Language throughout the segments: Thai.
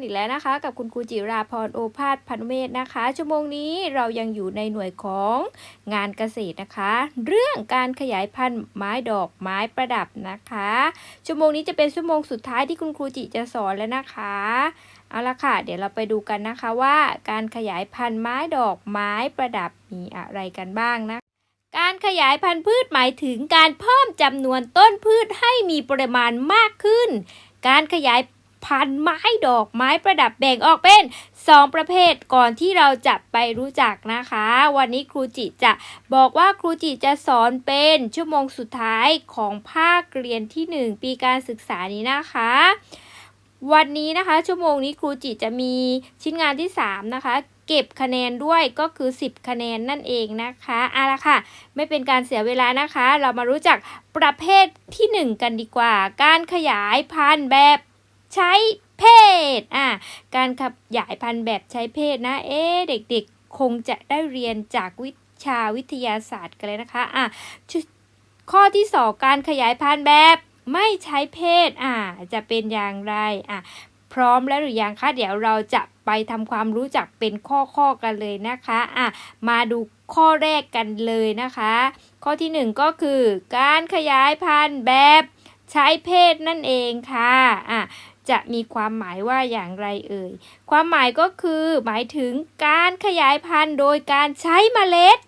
ันอีกแล้วนะคะ กับคุณครูจิราพรโอภาสพันเมธนะคะ ชั่วโมงนี้เรายังอยู่ในหน่วยของงานเกษตรนะคะ เรื่องการขยายพันธุ์ไม้ดอกไม้ประดับนะคะ ชั่วโมงนี้จะเป็นชั่วโมงสุดท้ายที่คุณครูจิจะสอนแล้วนะคะเอาละค่ะ เดี๋ยวเราไปดูกันนะคะว่า การขยายพันธุ์ไม้ดอกไม้ประดับมีอะไรกันบ้างนะการขยายพันธุ์พืชหมายถึงการเพิ่มจำนวนต้นพืชให้มีปริมาณมากขึ้น การขยาย พันธุ์ไม้ดอกไม้ประดับแบ่งออกเป็น 2 ประเภทก่อนที่เราจะไปรู้จักนะคะ วันนี้ครูจิจะบอกว่าครูจิจะสอนเป็นชั่วโมงสุดท้ายของภาคเรียนที่ 1 ปีการศึกษานี้นะคะวันนี้นะคะ ชั่วโมงนี้ครูจิจะมีชิ้นงานที่ 3 นะคะ เก็บคะแนนด้วยก็คือ 10 คะแนนนั่นเองนะคะเอาละค่ะ ไม่เป็นการเสียเวลานะคะ เรามารู้จักประเภทที่ 1 กันดีกว่า การขยายพันธุ์แบบ ใช้เพศอะการขยายพันธุ์แบบใช้เพศนะ เอ๊เด็กๆ คงจะได้เรียนจากวิชาวิทยาศาสตร์กันเลยนะคะอะข้อที่ 2 การขยายพันธุ์แบบไม่ใช้เพศอะจะเป็นอย่างไรอะพร้อมแล้วหรือยังคะเดี๋ยวเราจะไปทำความรู้จักเป็นข้อๆกันเลยนะคะอะมาดูข้อแรกกันเลยนะคะ ข้อที่ 1 ก็คือ การขยายพันธุ์แบบใช้เพศนั่นเองค่ะอะ จะมีความหมายว่าอย่างไรเอ่ย ความหมายก็คือหมายถึงการขยายพันธุ์โดยการใช้เมล็ด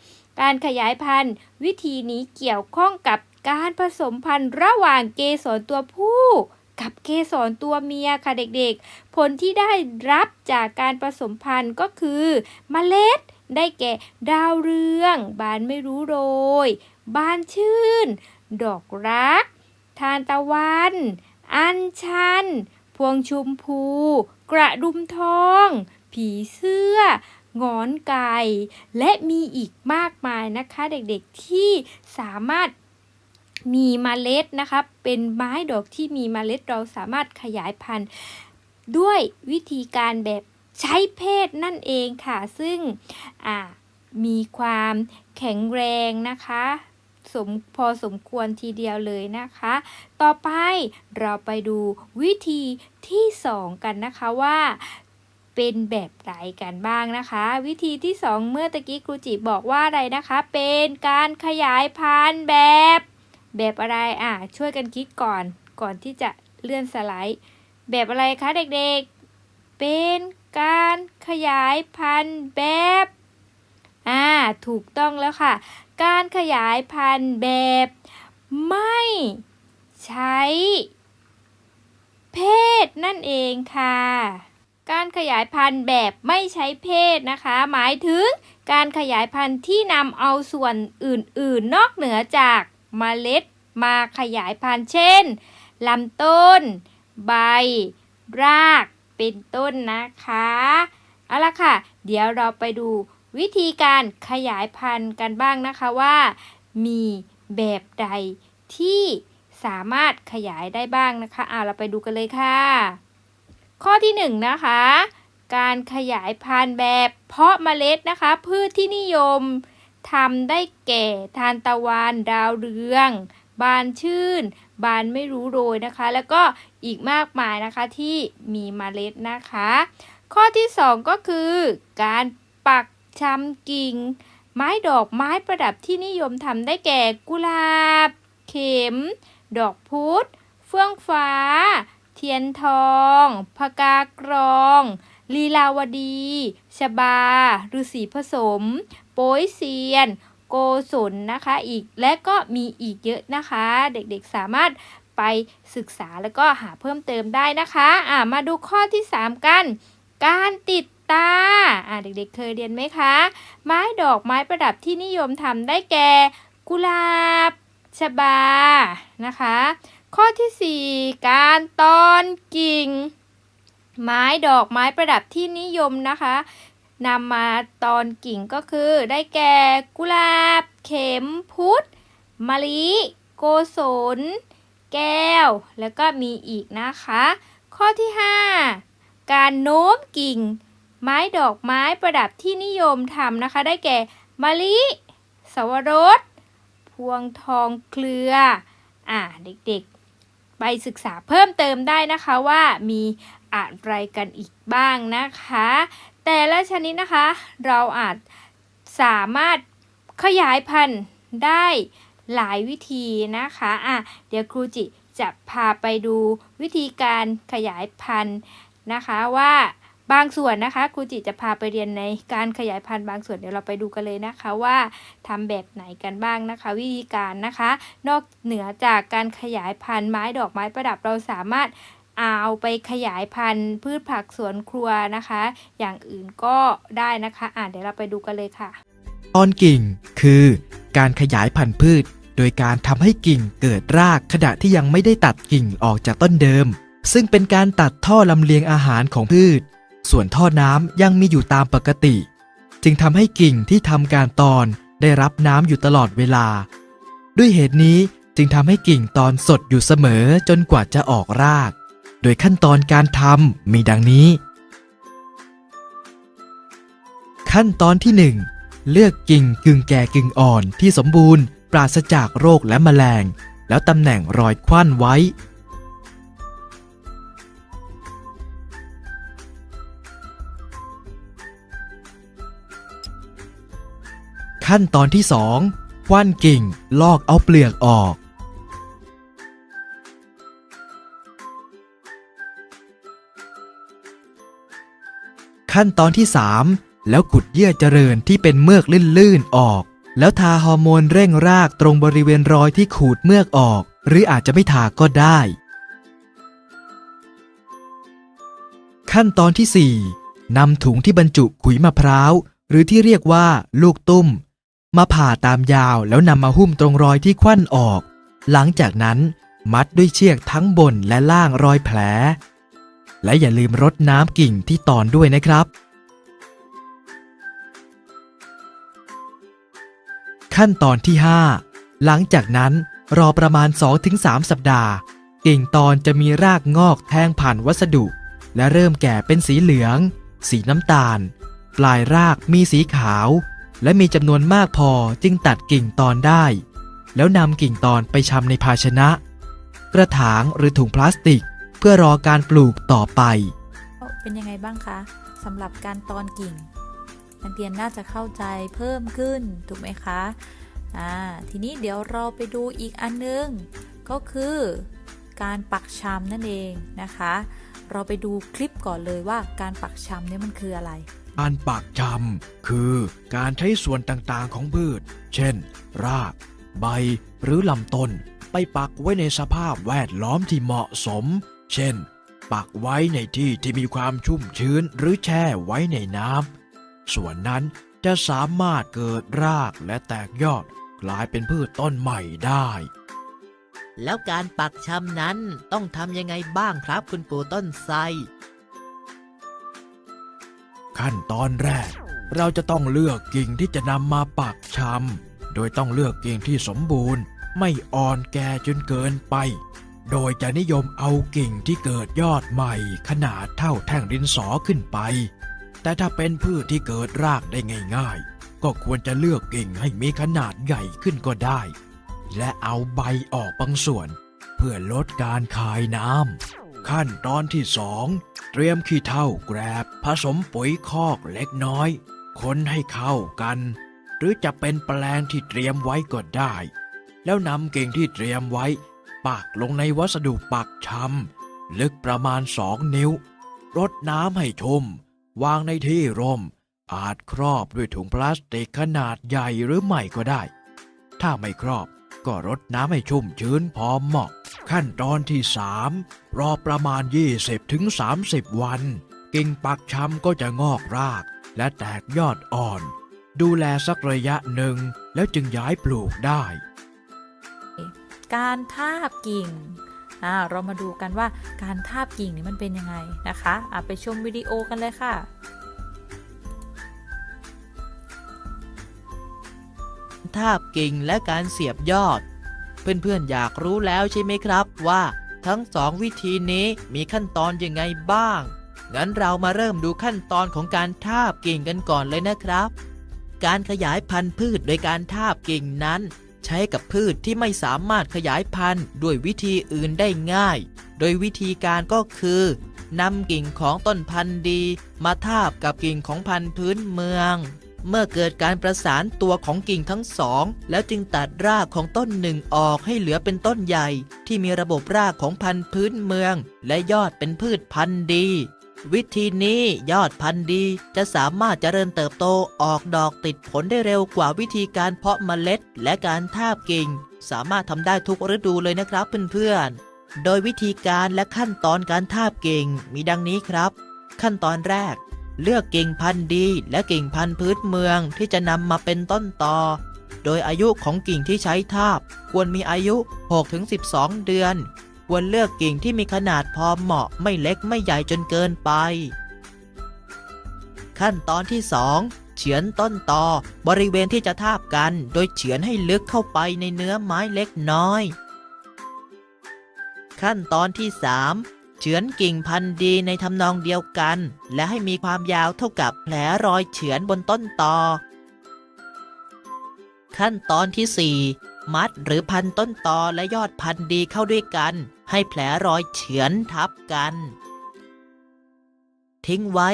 การขยายพันธุ์ วิธีนี้เกี่ยวข้องกับการผสมพันธุ์ระหว่างเกสรตัวผู้กับเกสรตัวเมียค่ะเด็กๆ ผลที่ได้รับจากการผสมพันธุ์ก็คือเมล็ดได้แก่ดาวเรือง บานไม่รู้โรย บานชื่น ดอกรัก ทานตะวัน อัญชัน วงชมพู กระดุมทอง ผีเสื้องอนไก่ และมีอีกมากมายนะคะเด็กๆที่สามารถมีเมล็ดนะคะเป็นไม้ดอกที่มีเมล็ดเราสามารถขยายพันธุ์ด้วยวิธีการแบบใช้เพศนั่นเองค่ะ ซึ่งมีความแข็งแรงนะคะ สมพอสมควรทีเดียวเลยนะคะ ต่อไปเราไปดูวิธีที่ 2 กันนะคะว่าเป็นแบบไรกันบ้างนะคะ วิธีที่ 2 เมื่อตะกี้ครูจิบอกว่าอะไรนะคะ เป็นการขยายพันธุ์แบบ แบบอะไรอะช่วยกันคิดก่อนก่อนที่จะเลื่อนสไลด์ แบบอะไรคะเด็กๆ เป็นการขยายพันธุ์แบบอ่าถูกต้องแล้วค่ะ การขยายพันธุ์แบบ ไม่ใช้ เพศนั่นเองค่ะ การขยายพันธุ์แบบไม่ใช้เพศนะคะ หมายถึงการขยายพันธุ์ที่นำเอาส่วนอื่น ๆ นอกเหนือจากเมล็ดมาขยายพันธุ์เช่นลำต้น ใบ ราก เป็นต้นนะคะ เอาละค่ะ เดี๋ยวเราไปดู วิธีการขยายพันธุ์กันบ้างนะคะว่า มีแบบใดที่สามารถขยายได้บ้างนะคะอ่าเราไปดูกันเลยค่ะ ข้อที่1นงนะคะ การขยายพันธุ์แบบเพาะเมล็ดนะคะ พืชที่นิยมทำได้แก่ทานตะวันดาวเรือง บานชื่น บานไม่รู้โรยนะคะ แล้วก็อีกมากมายนะคะที่มีเมล็ดนะคะ ข้อที่ 2 ก็คือการปัก ชำกิ่ง ไม้ดอกไม้ประดับที่นิยมทำได้แก่กุหลาบ เข็ม ดอกพุธเฟื่องฟ้า เทียนทองพกากรอง ลีลาวดี ชบาฤาษีผสม โป้ยเซียน โกศลนะคะอีกและก็มีอีกเยอะนะคะ เด็กๆสามารถไปศึกษาแล้วก็หาเพิ่มเติมได้นะคะ อ่ามาดูข้อที่ 3 กัน การติด ตาอ่าเด็กๆเคยเรียนไหมคะ ไม้ดอกไม้ประดับที่นิยมทำได้แก่ กุหลาบชบานะคะ ข้อที่ 4 การตอนกิ่ง ไม้ดอกไม้ประดับที่นิยมนะคะนำมาตอนกิ่งก็คือ ได้แก่กุหลาบ เข็มพุทธมะลิ โกศลแก้ว แล้วก็มีอีกนะคะ ข้อที่ 5 การโน้มกิ่ง ไม้ดอกไม้ประดับที่นิยมทำนะคะ ได้แก่มะลิสวรส พวงทองเครือ อ่าเด็กๆ ไปศึกษาเพิ่มเติมได้นะคะว่ามีอะไรกันอีกบ้างนะคะ แต่ละชนิดนะคะ เราอาจสามารถขยายพันธุ์ได้หลายวิธีนะคะอะเดี๋ยวครูจิจะพาไปดูวิธีการขยายพันธุ์นะคะว่า บางส่วนนะคะครูจิจะพาไปเรียนในการขยายพันธุ์บางส่วนเดี๋ยวเราไปดูกันเลยนะคะว่าทำแบบไหนกันบ้างนะคะ วิธีการนะคะ นอกเหนือจากการขยายพันธุ์ไม้ดอกไม้ประดับเราสามารถเอาไปขยายพันธุ์พืชผักสวนครัวนะคะ อย่างอื่นก็ได้นะคะอ่าเดี๋ยวเราไปดูกันเลยค่ะ ตอนกิ่งคือการขยายพันธุ์พืช โดยการทำให้กิ่งเกิดรากขณะที่ยังไม่ได้ตัดกิ่งออกจากต้นเดิม ซึ่งเป็นการตัดท่อลำเลียงอาหารของพืช ส่วนท่อน้ำยังมีอยู่ตามปกติ จึงทำให้กิ่งที่ทำการตอนได้รับน้ำอยู่ตลอดเวลา ด้วยเหตุนี้จึงทำให้กิ่งตอนสดอยู่เสมอจนกว่าจะออกราก โดยขั้นตอนการทำมีดังนี้ ขั้นตอนที่ 1 เลือกกิ่งกึ่งแก่กึ่งอ่อนที่สมบูรณ์ ปราศจากโรคและแมลง แล้วตำแหน่งรอยควันไว้ ขั้นตอนที่2คว้านกิ่ง ลอกเอาเปลือกออก ขั้นตอนที่ 3 แล้วขุดเยื่อเจริญที่เป็นเมือกลื่นๆออก แล้วทาฮอร์โมนเร่งรากตรงบริเวณรอยที่ขูดเมือกออก หรืออาจจะไม่ทาก็ได้ ขั้นตอนที่ 4นำถุงที่บรรจุขุยมะพร้าว หรือที่เรียกว่าลูกตุ้ม มาผ่าตามยาวแล้วนำมาหุ้มตรงรอยที่ควันออก หลังจากนั้นมัดด้วยเชือกทั้งบนและล่างรอยแผล และอย่าลืมรดน้ำกิ่งที่ตอนด้วยนะครับ ขั้นตอนที่ 5 หลังจากนั้นรอประมาณ 2-3 สัปดาห์ กิ่งตอนจะมีรากงอกแทงผ่านวัสดุ และเริ่มแก่เป็นสีเหลือง สีน้ำตาล ปลายรากมีสีขาว และมีจำนวนมากพอจึงตัดกิ่งตอนได้ แล้วนำกิ่งตอนไปชำในภาชนะ กระถางหรือถุงพลาสติก เพื่อรอการปลูกต่อไป เป็นยังไงบ้างคะสำหรับการตอนกิ่งนักเรียนน่าจะเข้าใจเพิ่มขึ้นถูกไหมคะอ่าทีนี้เดี๋ยวเราไปดูอีกอันนึง ก็คือการปักชำนั่นเองนะคะ เราไปดูคลิปก่อนเลยว่าการปักชำเนี่ยมันคืออะไร การปักชำคือการใช้ส่วนต่างๆของพืช เช่น ราก ใบ หรือลำต้น ไปปักไว้ในสภาพแวดล้อมที่เหมาะสม เช่น ปักไว้ในที่ที่มีความชุ่มชื้นหรือแช่ไว้ในน้ำ ส่วนนั้นจะสามารถเกิดรากและแตกยอดกลายเป็นพืชต้นใหม่ได้ แล้วการปักชำนั้นต้องทำยังไงบ้างครับคุณปู่ต้นไทรขั้นตอนแรก เราจะต้องเลือกกิ่งที่จะนำมาปักชำโดยต้องเลือกกิ่งที่สมบูรณ์ ไม่อ่อนแก่จนเกินไป โดยจะนิยมเอากิ่งที่เกิดยอดใหม่ ขนาดเท่าแท่งดินสอขึ้นไป แต่ถ้าเป็นพืชที่เกิดรากได้ง่าย ๆ ก็ควรจะเลือกกิ่งให้มีขนาดใหญ่ขึ้นก็ได้ และเอาใบออกบางส่วน เพื่อลดการคายน้ำขั้นตอนที่สองเตรียมขี้เถ้าแกรบ ผสมปุ๋ยคอกเล็กน้อยคนให้เข้ากัน หรือจะเป็นแปลงที่เตรียมไว้ก็ได้ แล้วนำกิ่งที่เตรียมไว้ ปักลงในวัสดุปักชำลึกประมาณสองนิ้วรดน้ำให้ชุ่มวางในที่ร่ม อาจครอบด้วยถุงพลาสติกขนาดใหญ่หรือไม่ก็ได้ ถ้าไม่ครอบ ก็รดน้ำให้ชุ่มชื้นพอเหมาะ ขั้นตอนที่ 3 รอประมาณ 20-30 วัน กิ่งปักชำก็จะงอกราก และแตกยอดอ่อน ดูแลสักระยะหนึ่ง แล้วจึงย้ายปลูกได้ การทาบกิ่งเรามาดูกันว่าการทาบกิ่งนี่มันเป็นยังไงนะคะอะไปชมวิดีโอกันเลยค่ะ ทาบกิ่งและการเสียบยอด เพื่อนๆอยากรู้แล้วใช่ไหมครับว่าทั้งสองวิธีนี้มีขั้นตอนยังไงบ้าง งั้นเรามาเริ่มดูขั้นตอนของการทาบกิ่งกันก่อนเลยนะครับ การขยายพันธุ์พืชโดยการทาบกิ่งนั้น ใช้กับพืชที่ไม่สามารถขยายพันธุ์ด้วยวิธีอื่นได้ง่าย โดยวิธีการก็คือนำกิ่งของต้นพันธุ์ดี มาทาบกับกิ่งของพันธุ์พื้นเมือง เมื่อเกิดการประสานตัวของกิ่งทั้งสอง แล้วจึงตัดรากของต้นหนึ่งออกให้เหลือเป็นต้นใหญ่ ที่มีระบบรากของพันธุ์พื้นเมือง และยอดเป็นพืชพันธุ์ดี วิธีนี้ยอดพันธุ์ดีจะสามารถเจริญเติบโตออกดอกติดผลได้เร็วกว่าวิธีการเพาะเมล็ด และการทาบกิ่ง สามารถทำได้ทุกฤดูเลยนะครับเพื่อนๆโดยวิธีการและขั้นตอนการทาบกิ่งมีดังนี้ครับ ขั้นตอนแรก เลือกกิ่งพันธุ์ดีและกิ่งพันธุ์พื้นเมืองที่จะนำมาเป็นต้นตอโดยอายุของกิ่งที่ใช้ทาบ ควรมีอายุ 6-12 เดือน ควรเลือกกิ่งที่มีขนาดพอเหมาะไม่เล็กไม่ใหญ่จนเกินไป ขั้นตอนที่ 2 เฉือนต้นตอบริเวณที่จะทาบกัน โดยเฉือนให้ลึกเข้าไปในเนื้อไม้เล็กน้อย ขั้นตอนที่ 3 เฉือนกิ่งพันธุ์ดีในทำนองเดียวกัน และให้มีความยาวเท่ากับแผลรอยเฉือนบนต้นตอ ขั้นตอนที่ 4 มัดหรือพันต้นตอและยอดพันธุ์ดีเข้าด้วยกัน ให้แผลรอยเฉือนทับกัน ทิ้งไว้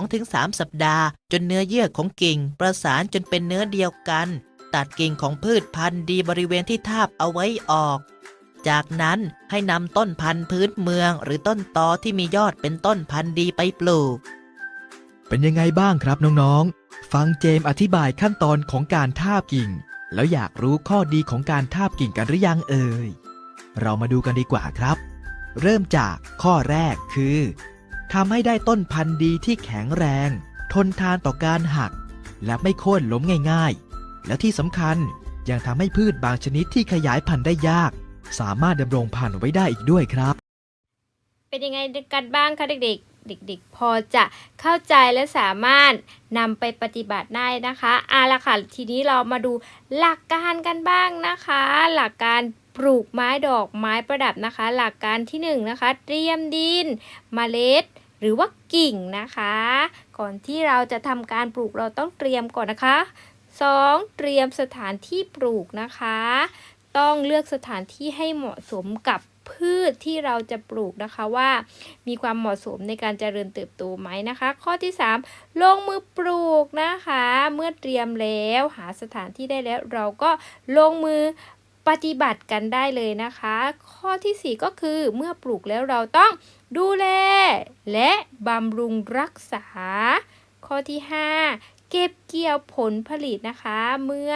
2-3 สัปดาห์ จนเนื้อเยื่อของกิ่ง ประสานจนเป็นเนื้อเดียวกัน ตัดกิ่งของพืชพันธุ์ดีบริเวณที่ทาบเอาไว้ออก จากนั้นให้นำต้นพันธุ์พื้นเมือง หรือต้นตอที่มียอดเป็นต้นพันธุ์ดีไปปลูก เป็นยังไงบ้างครับน้องๆ ฟังเจมอธิบายขั้นตอนของการทาบกิ่ง แล้วอยากรู้ข้อดีของการทาบกิ่งกันหรือยังเอ่ย เรามาดูกันดีกว่าครับ เริ่มจากข้อแรกคือทำให้ได้ต้นพันธุ์ดีที่แข็งแรง ทนทานต่อการหัก และไม่โค่นล้มง่าย ๆ และที่สำคัญยังทำให้พืชบางชนิดที่ขยายพันธุ์ได้ยาก สามารถดำรงพันธุ์ไว้ได้อีกด้วยครับ เป็นยังไงกันบ้างคะเด็กๆ เด็กๆ พอจะเข้าใจและสามารถนำไปปฏิบัติได้นะคะเอาละค่ะทีนี้เรามาดูหลักการกันบ้างนะคะ หลักการปลูกไม้ดอกไม้ประดับนะคะ หลักการที่1นงนะคะ เตรียมดินเมล็ด หรือว่ากิ่งนะคะ ก่อนที่เราจะทำการปลูกเราต้องเตรียมก่อนนะคะ 2. เตรียมสถานที่ปลูกนะคะ ต้องเลือกสถานที่ให้เหมาะสมกับพืชที่เราจะปลูกนะคะว่า มีความเหมาะสมในการเจริญเติบโตไหมนะคะ ข้อที่ 3 ลงมือปลูกนะคะ เมื่อเตรียมแล้วหาสถานที่ได้แล้ว เราก็ลงมือปฏิบัติกันได้เลยนะคะ ข้อทีสี่4 ก็คือเมื่อปลูกแล้วเราต้องดูแล และบำรุงรักษา ข้อที่ 5 เก็บเกี่ยวผลผลิตนะคะ เมื่อ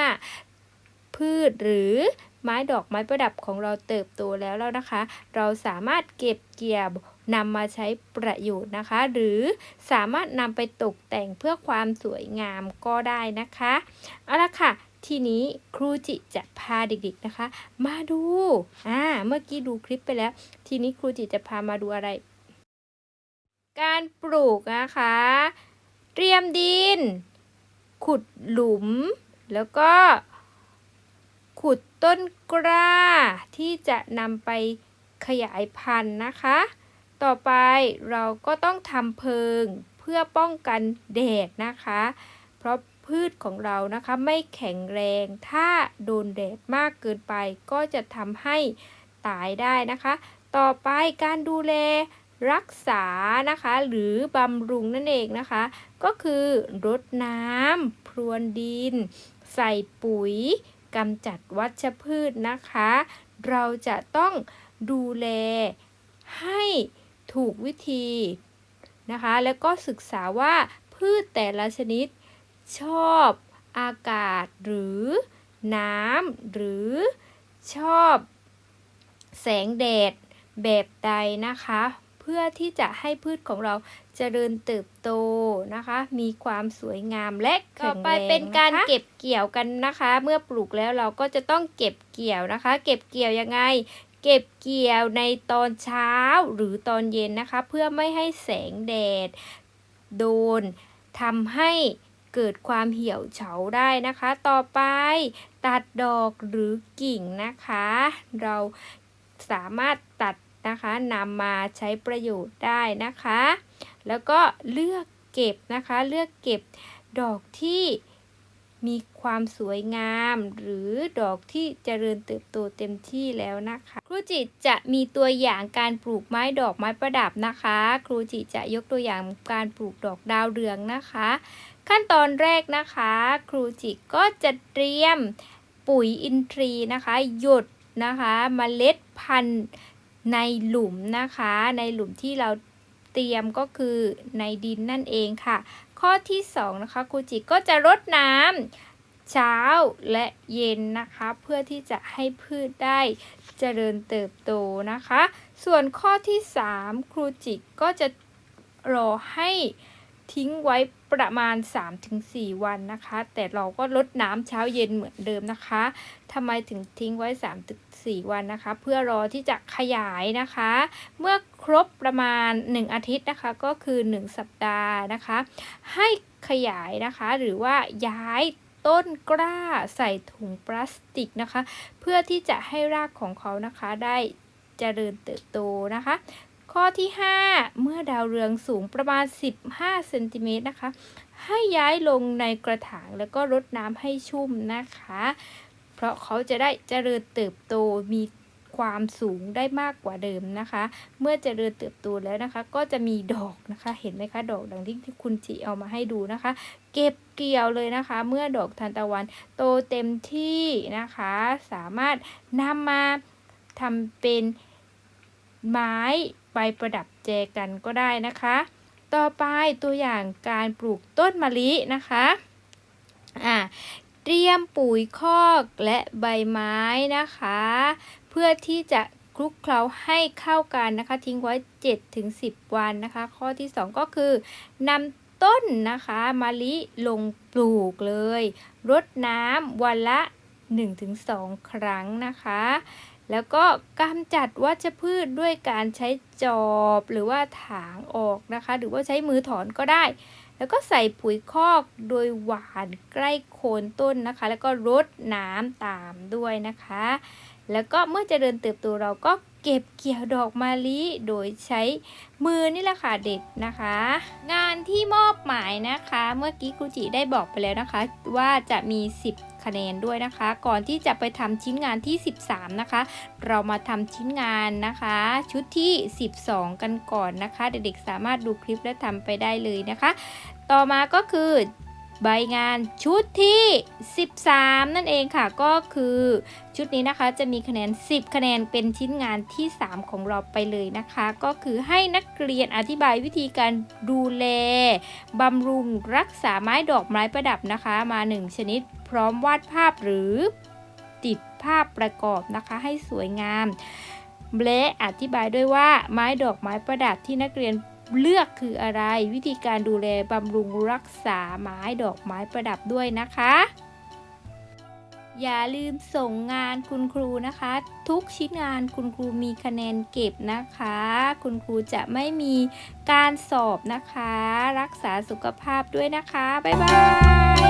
พืชหรือ ไม้ดอกไม้ประดับของเราเติบโตแล้วแล้วนะคะ เราสามารถเก็บเกี่ยวนำมาใช้ประโยชน์นะคะ หรือสามารถนำไปตกแต่งเพื่อความสวยงามก็ได้นะคะเอาละค่ะ ทีนี้ครูจิจะพาเด็กๆนะคะ มาดูอ่าเมื่อกี้ดูคลิปไปแล้ว ทีนี้ครูจิจะพามาดูอะไร การปลูกนะคะ เตรียมดิน ขุดหลุม แล้วก็ ขุด ต้นกล้าที่จะนำไปขยายพันธุ์นะคะ ต่อไปเราก็ต้องทำเพิงเพื่อป้องกันแดดนะคะ เพราะพืชของเรานะคะไม่แข็งแรงถ้าโดนแดดมากเกินไปก็จะทำให้ตายได้นะคะ ต่อไปการดูแลรักษานะคะ หรือบำรุงนั่นเองนะคะ ก็คือรดน้ำพรวนดิน ใส่ปุ๋ย กำจัดวัชพืชนะคะ เราจะต้องดูแลให้ถูกวิธีนะคะ แล้วก็ศึกษาว่าพืชแต่ละชนิดชอบอากาศหรือน้ำหรือชอบแสงแดดแบบใดนะคะ เพื่อที่จะให้พืชของเรา เจริญเติบโตนะคะ มีความสวยงามและแข็งแรงต่อไปเป็นการเก็บเกี่ยวกันนะคะ เมื่อปลูกแล้วเราก็จะต้องเก็บเกี่ยวนะคะ เก็บเกี่ยวยังไง เก็บเกี่ยวในตอนเช้าหรือตอนเย็นนะคะ เพื่อไม่ให้แสงแดด โดนทำให้เกิดความเหี่ยวเฉาได้นะคะ ต่อไปตัดดอกหรือกิ่งนะคะ เราสามารถตัดนะคะนำมาใช้ประโยชน์ได้นะคะ แล้วก็เลือกเก็บนะคะ เลือกเก็บดอกที่มีความสวยงามหรือดอกที่เจริญเติบโตเต็มที่แล้วนะคะ ครูจิจะมีตัวอย่างการปลูกไม้ดอกไม้ประดับนะคะ ครูจิจะยกตัวอย่างการปลูกดอกดาวเรืองนะคะ ขั้นตอนแรกนะคะ ครูจิก็จะเตรียมปุ๋ยอินทรีย์นะคะหยดนะคะมเมล็ดพันธุ์ในหลุมนะคะ ในหลุมที่เรา เตรียมก็คือในดินนั่นเองค่ะ ข้อที่2นะคะครูจิก็จะรดน้ำเช้าและเย็นนะคะ เพื่อที่จะให้พืชได้เจริญเติบโตนะคะ ส่วนข้อที่ 3 ครูจิก็จะรอให้ทิ้งไว้ประมาณ 3-4 วันนะคะ แต่เราก็ลดน้ำเช้าเย็นเหมือนเดิมนะคะทำไมถึงทิ้งไว้ 3-4 วันนะคะ เพื่อรอที่จะขยายนะคะ เมื่อ ครบประมาณ 1 อาทิตย์นะคะก็คือ 1 สัปดาห์นะคะ ให้ขยายนะคะหรือว่าย้ายต้นกล้าใส่ถุงพลาสติกนะคะ เพื่อที่จะให้รากของเขานะคะได้เจริญเติบโตนะคะ ข้อที่ 5 เมื่อดาวเรืองสูงประมาณ 15เซนติเมตรนะคะ ให้ย้ายลงในกระถางแล้วก็รดน้ำให้ชุ่มนะคะ เพราะเขาจะได้เจริญเติบโตมี ความสูงได้มากกว่าเดิมนะคะ เมื่อจเจริญเติบโตแล้วนะคะ ก็จะมีดอกนะคะ เห็นไหมคะ ดอกดังที่ที่คุณจีเอามาให้ดูนะคะ เก็บเกี่ยวเลยนะคะ เมื่อดอกทานตะวันโตเต็มที่นะคะ สามารถนำมาทำเป็นไม้ใบประดับแจกันก็ได้นะคะ ต่อไปตัวอย่างการปลูกต้นมะลินะคะอ่าเตรียมปุ๋ยคอกและใบไม้นะคะ พื่อที่จะคลุกเคล้าให้เข้ากันนะคะ ทิ้งไว้ 7-10 วันนะคะ ข้อที่ 2 ก็คือนำต้นนะคะมะลิลงปลูกเลยรดน้ำวันละ 1-2 ครั้งนะคะ แล้วก็กำจัดวัชพืชด้วยการใช้จอบหรือว่าถางออกนะคะ หรือว่าใช้มือถอนก็ได้ แล้วก็ใส่ปุ๋ยคอกโดยหวานใกล้โคนต้นนะคะ แล้วก็รดน้ำตามด้วยนะคะ แล้วก็เมื่อเจริญเติบโตเราก็เก็บเกี่ยวดอกมะลิโดยใช้มือนี่แหละค่ะเด็ดนะคะ งานที่มอบหมายนะคะ เมื่อกี้ครูจิได้บอกไปแล้วนะคะ ว่าจะมี 10 คะแนนด้วยนะคะ ก่อนที่จะไปทำชิ้นงานที่ 13 นะคะ เรามาทำชิ้นงานนะคะ ชุดที่ 12 กันก่อนนะคะ เด็กๆสามารถดูคลิปและทำไปได้เลยนะคะ ต่อมาก็คือ ใบงานชุดที่ 13 นั่นเองค่ะก็คือชุดนี้นะคะจะมีคะแนน 10 คะแนนเป็นชิ้นงานที่ 3 ของเราไปเลยนะคะ ก็คือให้นักเรียนอธิบายวิธีการดูแลบำรุงรักษาไม้ดอกไม้ประดับนะคะ มา 1 ชนิดพร้อมวาดภาพหรือติดภาพประกอบนะคะให้สวยงามและอธิบายด้วยว่าไม้ดอกไม้ประดับที่นักเรียน เลือกคืออะไร วิธีการดูแลบำรุงรักษาไม้ดอกไม้ประดับด้วยนะคะ อย่าลืมส่งงานคุณครูนะคะ ทุกชิ้นงานคุณครูมีคะแนนเก็บนะคะ คุณครูจะไม่มีการสอบนะคะ รักษาสุขภาพด้วยนะคะ บ๊ายบาย